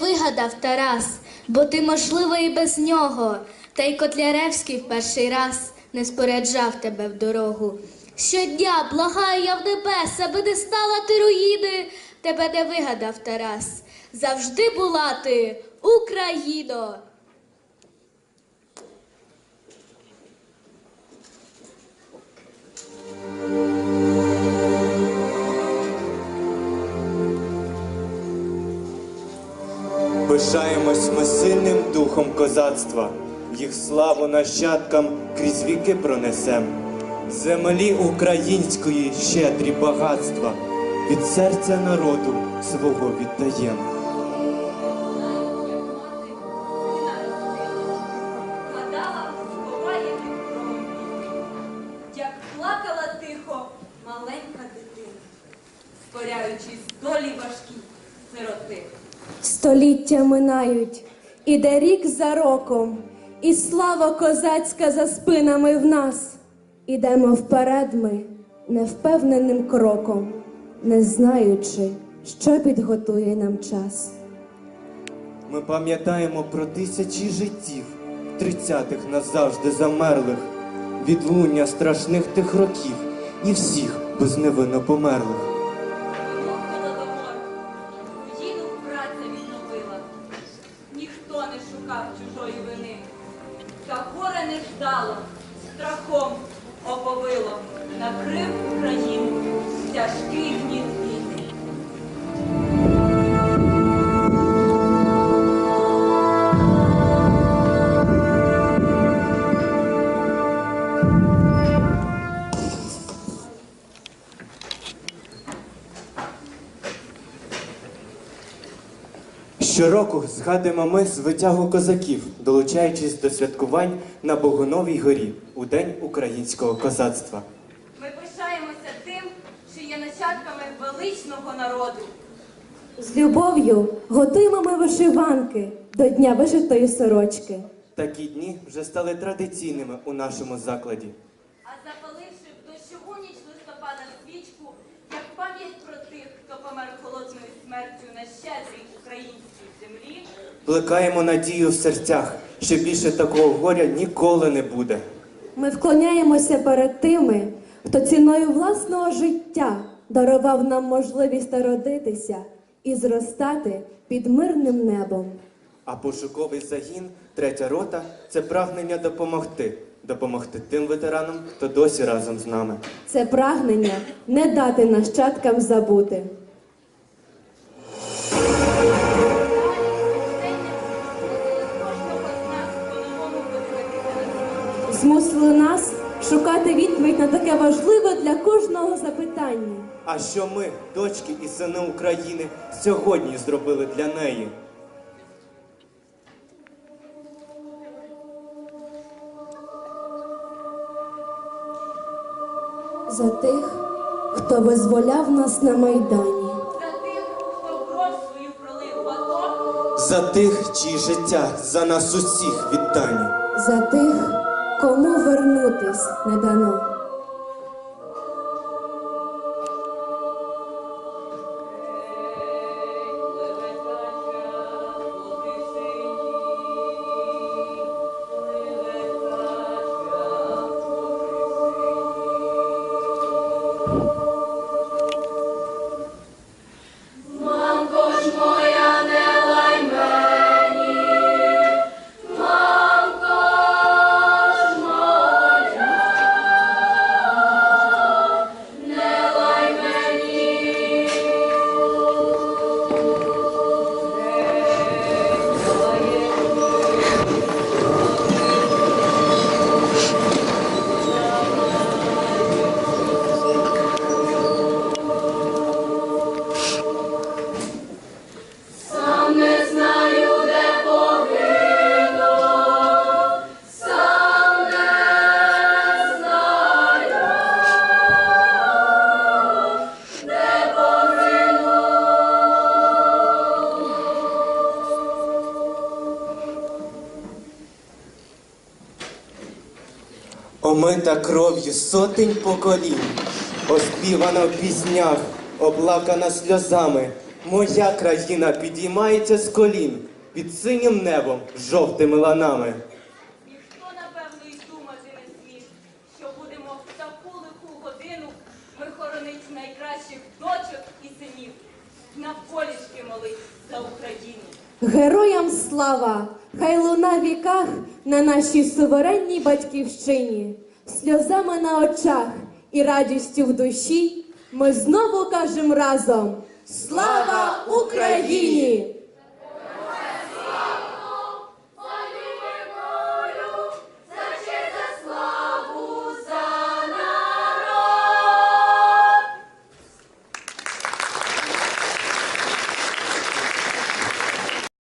вигадав Тарас, бо ти, можливо, і без нього. Та й Котляревський в перший раз не споряджав тебе в дорогу. Щодня благаю я в небес, аби не стала ти руїни. Тебе не вигадав Тарас. Завжди була ти Україно. Пишаємось ми сильним духом козацтва, їх славу нащадкам крізь віки пронесем. Землі української щедрі багатства, від серця народу свого віддаєм. Гадала, сховає під кровом. Як плакала тихо маленька дитина, споряючись долі важкі сироти. Століття минають, іде рік за роком, і слава козацька за спинами в нас. Ідемо вперед ми невпевненим кроком, не знаючи, що підготує нам час. Ми пам'ятаємо про тисячі життів, тридцятих назавжди замерлих, відлуння страшних тих років і всіх безневинно померлих. Не шукав чужої вини. Та горе не ждало, страхом оповило, накрив Україну тяжкий гніт Щороку згадуємо ми звитягу козаків, долучаючись до святкувань на Богуновій горі у День українського козацтва. Ми пишаємося тим, що є нащадками величного народу. З любов'ю готуємо ми вишиванки до Дня вишитої сорочки. Такі дні вже стали традиційними у нашому закладі. А запаливши в дощову ніч листопада свічку, як пам'ять про хто помер холодною смертю на щедрій українській землі, Плекаємо надію в серцях, що більше такого горя ніколи не буде. Ми вклоняємося перед тими, хто ціною власного життя дарував нам можливість народитися і зростати під мирним небом. А пошуковий загін, третя рота це прагнення допомогти, допомогти тим ветеранам, хто досі разом з нами. Це прагнення не дати нащадкам забути. Відповідь на таке важливе для кожного запитання. А що ми, дочки і сини України, сьогодні зробили для неї? За тих, хто визволяв нас на Майдані. За тих, хто кров свою пролив в АТО, За тих, чиї життя за нас усіх віддані. За тих, кому вернутись не дано. Омита кров'ю сотень поколінь, оспівана в піснях, оплакана сльозами. Моя країна підіймається з колін. під синім небом жовтими ланами. Ніхто, напевно, й думати не смів, що будемо в таку лиху годину ми хоронить найкращих дочок і синів, на полічки молить за Україну. Героям слава! Хай луна віках на нашій суверенній батьківщині, сльозами на очах і радістю в душі. Ми знову кажемо разом: Слава Україні!